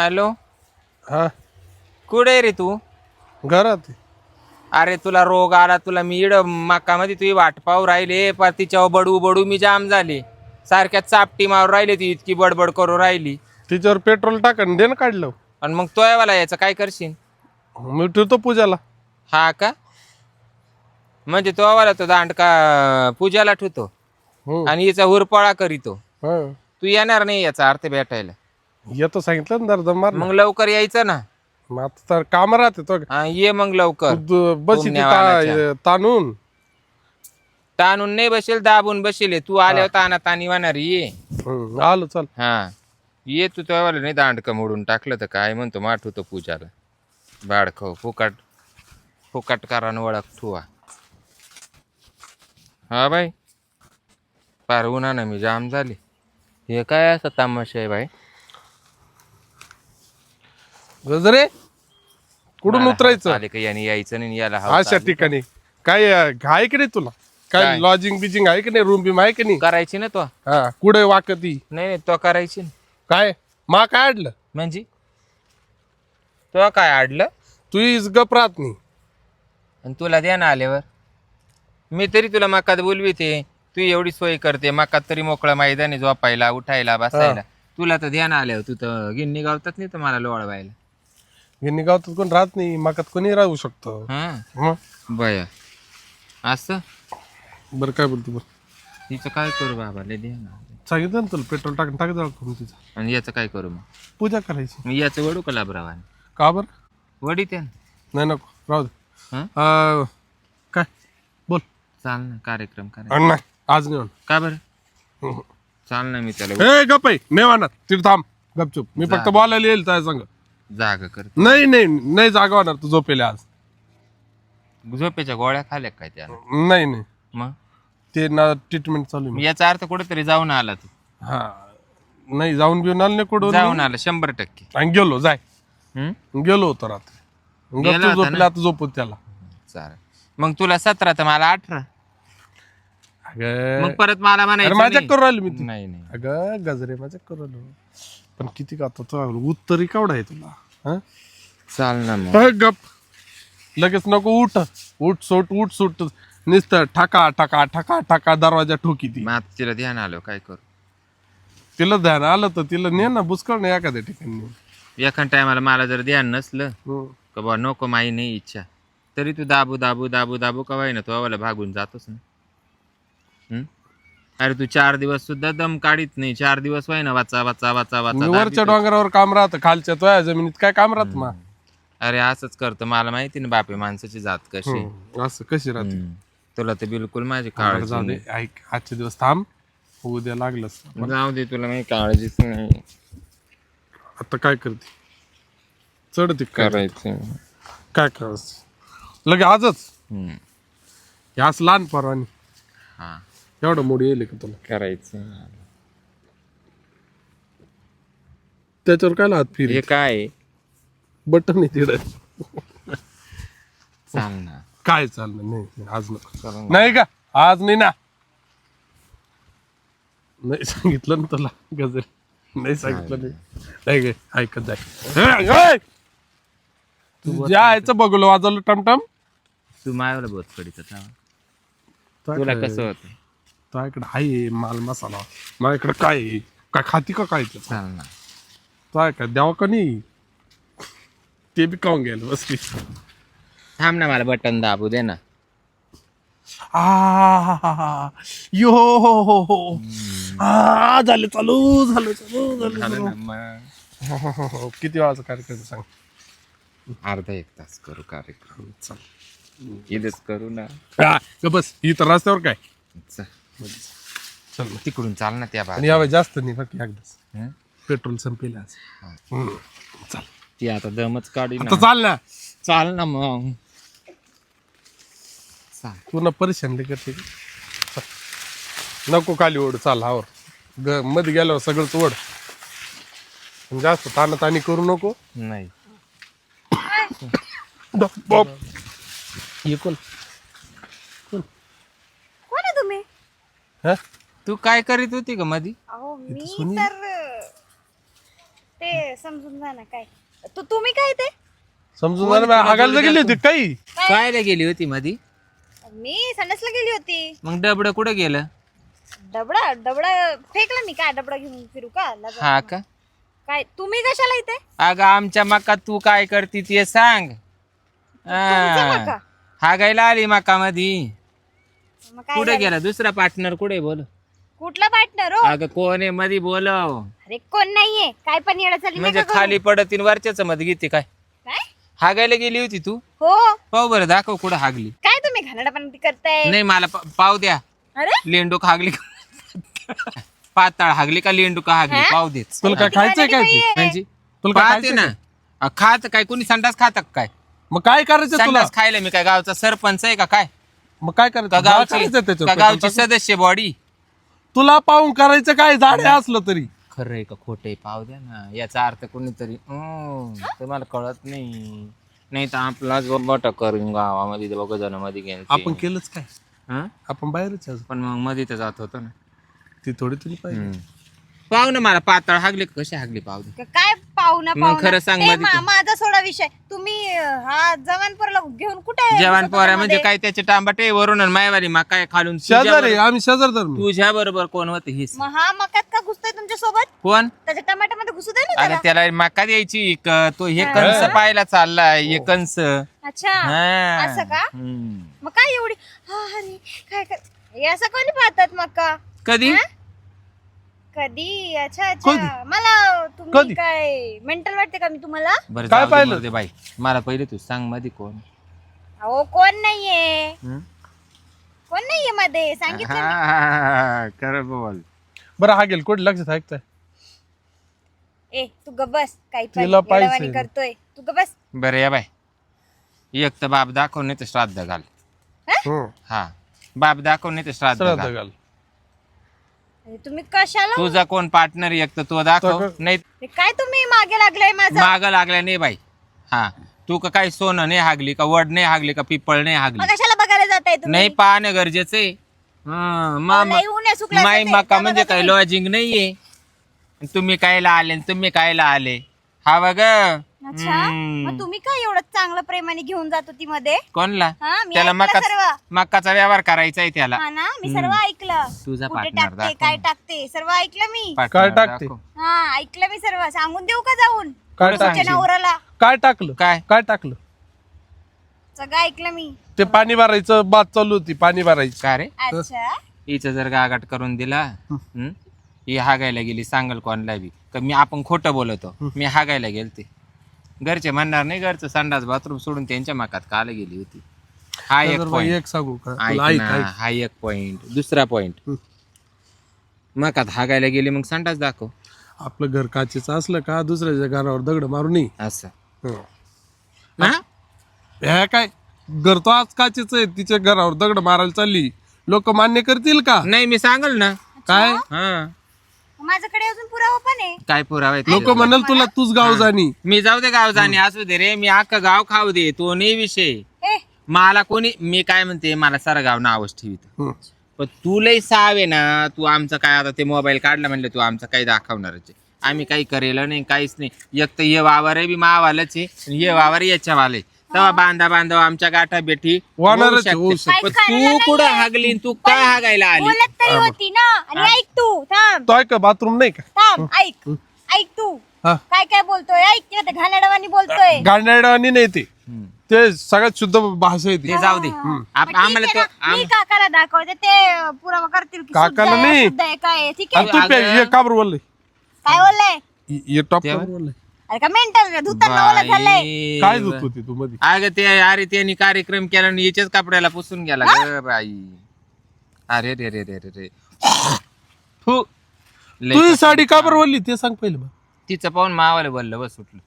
Hello? हा. कुठे आहे रे तू? घरात. आहे. अरे तुला रोग आला तुला मी इड मकामध्ये तुझी वाट पाहू राहिले पर तिच्यावर बडू बडू मी जाम झाले. सारख्या चापटी मारून राहिली ती इतकी बडबड करू राहिली. तिच्यावर पेट्रोल टाक आणि दे ना काढलं. आणि मग तो वाला याचं काय करशील? मी ठेवतो पूजाला. हा का? म्हणजे तो वाला तो दांडका पूजाला ठेवतो. हम्म. आणि हिचा हुरपळा करीतो. हा. तू येणार नाही याचा अर्थ भेटायला. येतो सांगितलं ना दर्द मार मग लवकर यायचं ना. मग आता तर काम राहते तो. हा, ये मग लवकर. तू बस इथे ता- ताणून. ताणून नाही बसेल दाबून बसेल तू आल्यावर ताना तानी वाणार ये. हम्म, आलो चल. हा. ये तू तेव्हा नाही दांडकं मोडून टाकलं तर काय म्हणतो माठ होतो पूजाला. बाडखं फुकट फुकट कारण ओळख ठुवा. हा बाई. पार उन्हानं मी जाम झाली. हे काय असं तामाशा आहे बाई? गजरे कुठून उतरायचं? आले का? याने यायचं नाही याला हाव अशा ठिकाणी. काय अं, आहे की नाही तुला? काय काय? लॉजिंग बिजिंग आहे की नाही? रूम बिम आहे की नाही? करायची ना तो. हा कुठे वाकती नाही नाही तो करायची ना. काय? मा काय अडलं म्हणजे? तो काय आडलं? तू इज गप राहत नाही. आणि तुला द्या ना आल्यावर. मी तरी तुला मकात बोलविते. तू एवढी सोय करते. मकात तरी मोकळं मैदानी झोपायला उठायला बसायला. तुला तर ध्यान आल्यावर. तू तर गिन्नी गावतात नाही तर मला लोळवायला. गिन्नी गावात कोण राहत नाही माकात कोणी राहू शकतो. हा? मग? बया असं? बरं काय बोलतो बरं तिचं काय करू बाबा लय आलंय. सांगितलं ना तुला पेट्रोल टाकून टाक जाऊ करून तिचं. आणि याचं काय करू मग? पूजा करायची. मी याचं वडू का लाभरावाने? का बरं? वडी त्या नाही नको राहू दे. हं? अं, काय? बोल. चाल ना कार्यक्रम नाही आज नाही होणार. का बरं. चाल ना मी त्याला ए गप आहे नाही होणार. तिथे थांब गपचूप. मी फक्त बोलायला येईल त्या संग. जाग कर नाही नाही नाही जागा होणार तू झोपेले आज. झोपेच्या गोळ्या खाल्या काय त्या? नाही नाही. मग? ते ना ट्रीटमेंट चालू आहे. याचा अर्थ कुठेतरी जाऊन आला तू. हा. नाही जाऊन बिऊन आलं नाही कुठून? जाऊन आला शंभर टक्के. आणि गेलो जाय. हम्म? गेलो होतो रात्री. गेला झोपले आता झोपत त्याला. चालेल. मग तुला सतरा तर मला अठरा. अगं. मग परत मला अरे म्हणायचं माझ्या नाही. करू राहिलो मी ती. नाही नाही. अगं गजरे माझ्या करू राहिलो. पण किती का आता तो उत्तरी केवढा आहे तुला? हा? चाल ना मग. गप? लगेच नको उठ. उठ सोट उठ सुट नुसतं ठका ठका ठका ठका दरवाजा ठोकी ती. मग आता तिला ध्यान आलं काय करू? तिला ध्यान आलं तर तिला ने ना बुसकळ नाही एखाद्या ठिकाणी. एखाद टायमाला मला जर ध्यान नसलं हम्म. का बा नको माई नाही इच्छा. तरी तू दाबू दाबू दाबू दाबू का ना तू आवाला भागून जातोस ना. हम्म? अरे तू चार दिवस सुद्धा दम काढीत नाही. चार दिवस वाय ना वाचा वाचा वाचा वाचा वरच्या डोंगरावर काम राहतं खालच्या तो जमिनीत काय काम राहत मा? अरे असंच करतं मला माहिती ना बापे माणसाची जात कशी. हम्म. असं कशी राहते? हम्म. तुला तर बिलकुल माझी बरं, काळजी जाऊ दे ऐक आजचे दिवस थांब उद्या लागलंच. नाही. जाऊ दे तुला काही काळजीच नाही. आता काय करते? चढ ते काय? करायचं. काय करायचं? लगे आजच? हम्म. हे असं लहान परवानी हा. एवढं मोडी येईल का तुला करायचं त्याच्यावर काय हात फिर हे काय बटन आहे तिकडे चाल ना काय चाललं नाही नाही, आज नको चला नाही का आज नाही ना नाही सांगितलं ना तुला गजर नाही सांगितलं नाही नाही गे ऐकत जाय तुझ्या आयचं बघलो वाजवलं टमटम तू बोत कडीचा थांब. तुला तुला कसं होतं तुझ्याकडे आहे माल मसाला? माझ्याकडे काय आहे? काय खाती का काय त्याचं चाल ना. काय काय द्यावं का नाही? ते बी खाऊन घ्यायला बसली. थांब ना मला बटन दाबू दे ना. आ यो हो हो हो आ झाले चालू झालं चालू झालं चालू. हो, हो, हो, हो. किती वेळाचा कार्यक्रम आहे सांग? अर्धा एक तास करू कार्यक्रम. चल. इथेच करू ना. हा, ग बस. ही तर रस्त्यावर काय? चल. चल. तिकडून चाल ना त्या आणि बाजू यावेळी जास्त नाही फक्त एकदाच पेट्रोल संपेल आज. हम्म. चल ती आता दमच काढी आता चाल ना चाल ना मग चाल ना परेशान करते? चल. नको खाली ओढ चाल हावर ग मध्ये गेल्यावर सगळंच ओढ आणि जास्त ताना ताणी करू नको नाही बाप. हे कोण कोण आहे तुम्ही हा? तू काय करीत होती का मधी? अहो मी सोनी? तर ते समजून जा ना काय. तू तुम्ही काय ते? समजून जा ना, हागायला गेली होती काही. कायला गेली होती मधी? मी संडासला गेली होती. मग डबड कुठं गेलं? डबडा डबडा फेकला मी. काय डबडा घेऊन फिरू का? लगा- हा का? काय तुम्ही कशाला इथे? अगं आमच्या मका तू काय करती ते सांग. मका? हा. गायला आली मका मधी. मग काय कुठे झालं? गेला? दुसरा पार्टनर कुठे बोल. कुठला पार्टनर हो अगं कोण आहे? मधी बोलव अरे कोण नाहीये. काय पण येणं चालली म्हणजे खाली पडतीन वरच्याच मध घेते काय? काय? हागायला गेली होती तू? हो. पाहू बरं दाखव कुठं हागली. काय तुम्ही घाणडा पण करताय? नाही मला पा- पाव द्या. अरे? लेंडूक हागली? का पाताळ हागली का लेंडूक हागली? पाव देच तुला काय खायचंय काय? ते? म्हणजे तुला काय पाहते खायचंय ना. अ, खात काय? कोणी संडास खात का काय? मग काय करायचं तुला? संडास खायला मी काय? गावचा सरपंच आहे का? काय? मग काय का करायचं काय गावची करायचं का त्याच्यावर गावची सदस्य बॉडी तुला पाहून करायचं काय? झाडे असलं तरी. खरं आहे का खोटं आहे? पाव द्या ना. याचा अर्थ कोणीतरी अं, तुम्हाला कळत नाही. नाही तर आपलाच मोठा करून गावामध्ये बघ जणमध्ये गेले आपण केलंच काय? आपण बाहेरच आहे अजून. पण मग मध्ये तर जात होतो ना. ती थोडी तुला पाहिजे. पाव ना मला पातळ हागले का कशी हागली पाव दे क- काय पाहुणा मग पाहुणा? खरं सांग ते मध्ये मा- तू. माझा सोडा विषय. तुम्ही अं, हा जवान पोराला घेऊन कुठे जवान होता म्हणजे? काय त्याचे टांबाटे वरून आणि मायवारी मग काय खालून शेजारी आम्ही शेजारदार मी. तुझ्या बरोबर कोण होते हिस मग हा मकात का घुसतोय तुमच्यासोबत कोण? त्याच्या टमाट्यामध्ये घुसू दे ना अरे त्याला. त्याला मका द्यायची क- तो हे कंस पाहायला चाललाय हे कंस. अच्छा. हा. असं का? हम्म. मग काय एवढी हा अरे काय कर हे असं कोणी पाहतात मका? कधी? कधी? अच्छा कधी? अच्छा मला तुम्ही? काय मेंटल वाटते का मी तुम्हाला? बरं काय जाऊ दे पाहिलं? मरू दे बाई. मला पहिले तू सांगमध्ये कोण. अहो कोण नाहीये. हं? कोण नाहीये मध्ये? सांगितलं मी. हा, खरं बोल. बरं हा गेल. कुठे? लक्षात ऐकताय. ए तू ग बस. काही पण तिला पाहिजे. करतोय. तू ग बस. बरं या बाई. एक तर बाप दाखव नाही तर श्राद्ध घाल. हं. हा. बाप दाखव नाही तर श्राद्ध श्राद्ध घाल. तुम्ही कशाला तुझा कोण पार्टनर एक तर तो दाखव नाही हे काय तुम्ही मागे लागलाय माझा? माग लागल्या नाही बाई. हा. तू का काय सोनं नाही हागली का वड नाही हागली का पिपळ नाही हागली? मग कशाला बघायला जाताय तुम्ही. नाही पाहणं गरजेचं आहे. हं, मा- लई ऊन आहे, सुकल्याचं माई ते. मका जा म्हणजे काय. लॉजिंग नाहीये. तुम्ही कायला आले आणि तुम्ही कायला आले. हा बघ. अच्छा? मग तुम्ही काय एवढं चांगलं प्रेमाने घेऊन जात होती मध्ये? कोणला? हा मी त्याला ऐकलं मका सर्व. मकाचा व्यवहार करायचा आहे त्याला. हा ना? मी सर्व ऐकलं. तुझा कुठे partner टाकते दाखव काय. टाकते? सर्व ऐकलं मी? काय टाकते? दाखव. हा ऐकलं मी सर्व. सांगून देऊ का जाऊन? काय तुमच्या टाकलं? नवऱ्याला. काय टाकलं? काय? काय टाकलं? सगळं ऐकलं मी. ते पाणी भरायचं बात चालू होती पाणी भरायची. का रे? अच्छा. हिचं जर गागाट करून दिला हं? ही? हागायला गेली सांगल कोणला बी. का मी आपण खोटं बोलतो. मी हागायला गेलते. घरचे म्हणणार नाही घरचं संडास बाथरूम सोडून त्यांच्या मकात काल गेली होती. हा एक बाई, पॉइंट एक सांगू का? ऐक तुला ऐक ना, ऐक. हा एक पॉइंट दुसरा पॉइंट हं. मकात हागायला गेली मग संडास दाखव. आपलं घर काचेचं असलं का दुसऱ्याच्या घरावर दगड मारू नये असं. हं. हा? ह्या काय? घर तो आज काचेच आहे तिच्या घरावर दगड मारायला चालली. लोक मान्य करतील का? नाही मी सांगल ना. काय? हा. माझ्याकडे अजून पुरावा पण आहे. काय पुरावा आहे? लोक? म्हणाल तुला तूच गाव जाणी. मी जाऊ दे गाव जाणे असू दे रे. मी अख्खं गाव खाऊ दे. तो नाही विषय. ए मला कोणी मी काय म्हणते मला सारं गाव नावच ठेवित. हं. पण तू लय सावे ना. तू आमचं काय आता ते मोबाईल काढला म्हणलं तू आमचं काही दाखवणारच आहे. आम्ही काही करेल नाही काहीच नाही. एक तर ये वावर आहे बी मावालाच आहे आणि ये वावर याच्या वाले तेव्हा बांधा बांधव आमच्या गाठा बेठी होणारच आहे, होऊ होऊ शकते. पण काहीच तू कुठं हागली तू काय हागायला आली? बोलत तरी होती ना. आणि ऐक तू थांब. तो ऐक बाथरूम नाही का? थांब ऐक. ऐक तू. हा. काय काय बोलतोय? ऐक घाणेरडवानी बोलतोय. गांडाणी नाही ते. ते सगळ्यात शुद्ध भाषा आहे ती. ते जाऊ दे. आप- आम्हाला ठीक तो आहे ना, मी काकाला दाखवते. ते पुरावा करतील की काकाला शुद्ध आहे, नाही. आहे, काय आहे, ठीक आहे? आणि तू पे अगं. हे का बरं बोलले? काय बोललंय हे टॉप? बोलले. अरे का मेंटल धुताना ओला झालंय बाई. काय धुत होती तू मध्ये अगं ते अरे त्यांनी कार्यक्रम केला आणि याच्याच कपड्याला पुसून गेला. ग बाई. अरे रे रे रे रे रे. फु. लय तुझी साडी का बरं बोलली ते सांग पहिले मग. तिचं पाहून मावाला बोललं बस सुटलं.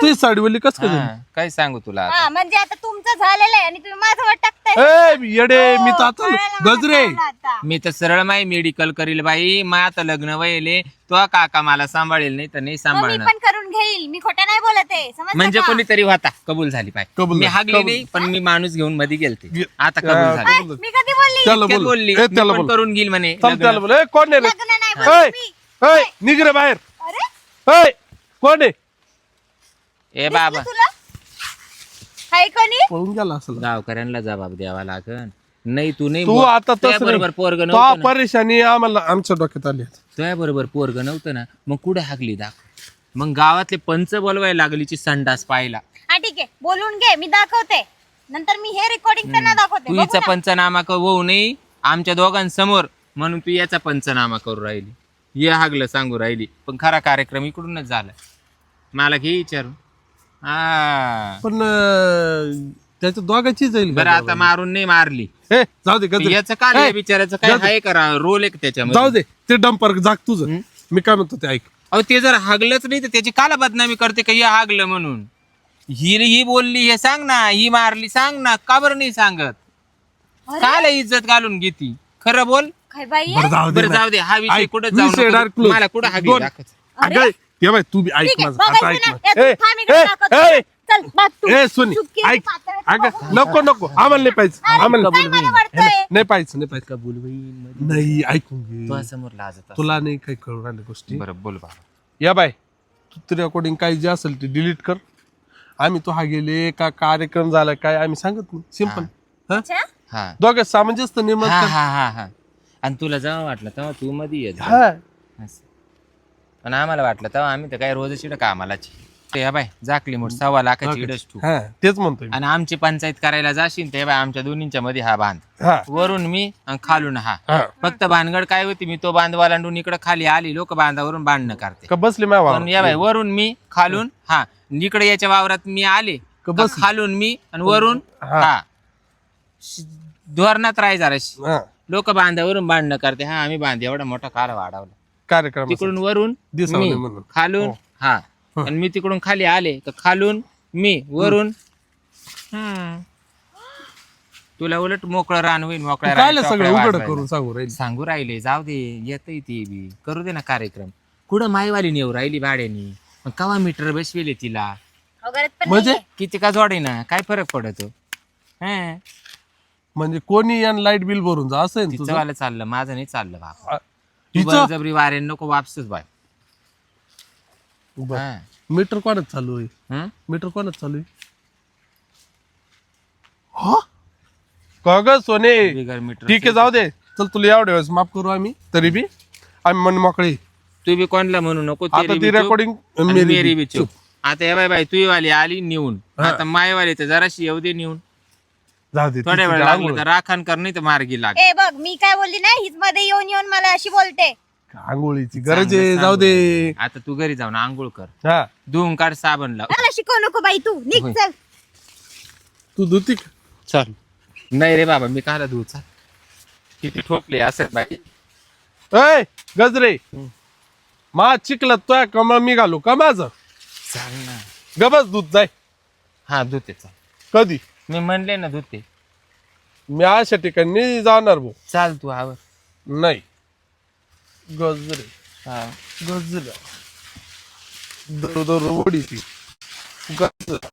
तुझी साडी बोलली कस काय हा, काय सांगू तुला आता? हा म्हणजे आता तुमचं झालेलं आहे आणि तुम्ही माझं वाट टाकताय. ए येडे मी तर आता मला गजरे. आता. मी तर सरळ माई मेडिकल करील बाई. मा आता लग्न वयले. तो काका मला सांभाळेल नाही तर नाही मग मी सांभाळणार. पण करून घेईल. मी खोटं नाही बोलत आहे. समजलं म्हणजे का? कोणीतरी होता. कबूल झाली पाय. कबूल मी झाली, हागली कबूल. नाही पण मी माणूस घेऊन मध्ये गेलते. गे- आता कबूल झाली. ऐ, मी कधी बोलली? त्याला इतक्यात बोल. बोलली. ए, मी त्याला पण बोल. करून घेईल म्हणे लग्न. त्याला बोल. ए कोण आहे रे? लग्न नाही ए, बोलली मी. ए, निघ रे बाहेर. अरे? ए कोण आहे? ए बाबा. तुला? हाय कोणी? पळून गेला असेल. गावकऱ्यांना जबाब द्यावा लागन. नाही तू नाही तू बोल. आता तसं बरोबर नाही. पोरग तो नव्हतं ना. परेशानी आम्हाला आमच्या डोक्यात आली. तुझ्या बरोबर पोरग नव्हतं ना. मग कुठे हाकली दाखव. मग गावातले पंच बोलवायला लागलीची संडास पाहिला हा ठीक आहे. बोलून घे मी दाखवते. नंतर मी हे रेकॉर्डिंग त्यांना दाखवते. तू बघू हिचा ना. पंचनामा क- होऊ नये. आमच्या दोघांसमोर म्हणून तू याचा पंचनामा करू राहिली. ये हागलं सांगू राहिली. पण खरा कार्यक्रम इकडूनच झाला. मला घे विचारू हा पण अं, त्याच्या दोघांची जाईल बरं आता मारून नाही मारली. हे जाऊ दे गजरे. याचं काय बिचाराचं काय जाऊ दे. आहे करा रोल आहे का त्याच्यामध्ये. जाऊ दे ते डंपर जाग तुझं? मी काय म्हणतो ते ऐक. अहो ते जर हागलंच नाही तर त्याची काला बदनामी करते का हे हागलं म्हणून ही ही बोलली हे सांग ना ही मारली सांग ना का बरं नाही सांगत अरे, काला इज्जत घालून घेती खरं बोल काय बाई बरं जाऊ दे बरं ना. जाऊ दे हा विषय ऐक, कुठं जाऊ नको. close. मला कुठं हागली दोन. अगं, तू बी ऐक ठीक आहे माझं आता ऐक बघायचं ना माझं. या ए, तू थांब इकडे ए, दाखवते. ए, चल बघ तू. ए सोनी चुकी ऐक. पातळ आहे, अगं बघू. नको नको. आम्हाला नाही पाहिजे आम्हाला काय मला वाटतंय? नाही पाहिजे नाही पाहिजे कबूल होईल. नाही ऐकून घे. तुझ्या समोर लाजत असं. तुला नाही काही कळून राहिल्या गोष्टी. बरं बोल बाबा. या बाय. तू तरी रेकॉर्डिंग काही जे असेल ते डिलीट कर. आम्ही तो हा गेले का कार्यक्रम झाला काय आम्ही सांगत नाही. सिंपल अच्छा? हा. दोघं सामंजस्य निर्माण हा कर. हा हा हा. आणि तुला जेव्हा वाटलं तेव्हा तू मध्ये येत जा. हा. असं. पण आम्हाला वाटलं तेव्हा आम्ही तर काय रोजच इकडं कामालाच ते बाय जाकली मोठ सव्वा लाखाची इडच तू. हा तेच म्हणतोय मी. आणि आमची पंचायत करायला जाशील ते बाय आमच्या दोन्हीच्या मध्ये हा बांध. हा. वरून मी आणि खालून हा. हा. फक्त भानगड काय होती मी तो बांध वालांडून इकडे खाली आली लोक बांधावरून बांधणं करते. का बसले माय पण या बाय वरून मी खालून हा. इकडे याच्या वावरात मी आले का का बसली? खालून मी आणि वरून हा. हा. श- धोरणात राहाय जरा हा. लोक बांधावरून बांधणं करते हा आम्ही बांध एवढा मोठा कार वाढवला. कार्यक्रम तिकडून वरून दिसावले मी, म्हणून. खालून हो. हा. आणि मी तिकडून खाली आले तर खालून मी वरून. तुला उलट मोकळं रान होईल मोकळ्या काय रानात सगळं उघड. करून सांगू राहील? सांगू राहिले जाऊ दे येतही ते बी. करू दे ना कार्यक्रम. कुठं माईवाली नेऊ राहिली भाड्यानी? मग कवा मीटर बसविले तिला? पण म्हणजे. किती का जोडे ना काय फरक पडतो? हं. म्हणजे कोणी या लाइट बिल भरून जा असं आहे ना तिचं तुझं? वाला चाललं माझं नाही चाललं बाप हिचं बळजबरी वारे नको वापसच बाय बरं. हं. मीटर कोणाच चालू आहे? हं? मीटर कोणाच चालू आहे? हा? का ग सोने? बिगर मीटर ठीक आहे जाऊ दे. चल तुला एवढ्या वेळेस माफ करू आम्ही तरी बी. आम्ही मन मोकळे. तू बी कोणला म्हणू नको आता तेरी ती रेकॉर्डिंग मेरी मेरी बी. चूप. आता हे बाय बाय तू वाली आली नेऊन. आता मायवाली तर जराशी येऊ दे नेऊन. जाऊ दे थोड्या वेळ लागलं तर राखण कर नाही तर मार्गी लाग. ए बघ मी काय बोलली नाही हीच मध्ये येऊन येऊन मला अशी बोलते. आंघोळीची गरज आहे. जाऊ दे. आता तू घरी जाऊन आंघोळ कर. हा. धुवून काढ साबण लाव मला शिकवू नको बाई तू. निघ होय. चल. तू धुती का? चल. नाही रे बाबा मी काला धुऊ चाल. किती ठोकले असेल बाई. ऐ गजरे. मा चिकला तो कमा मी घालू का माझं? चाल ना. गबस दूध जाय. हा धुते चाल. कधी? मी म्हणले ना धुते. मी अशा ठिकाणी जाणार भाऊ चाल तू आवर. नाही. गजरे. हा. गजरा. दर दर ओढी ती गजरा.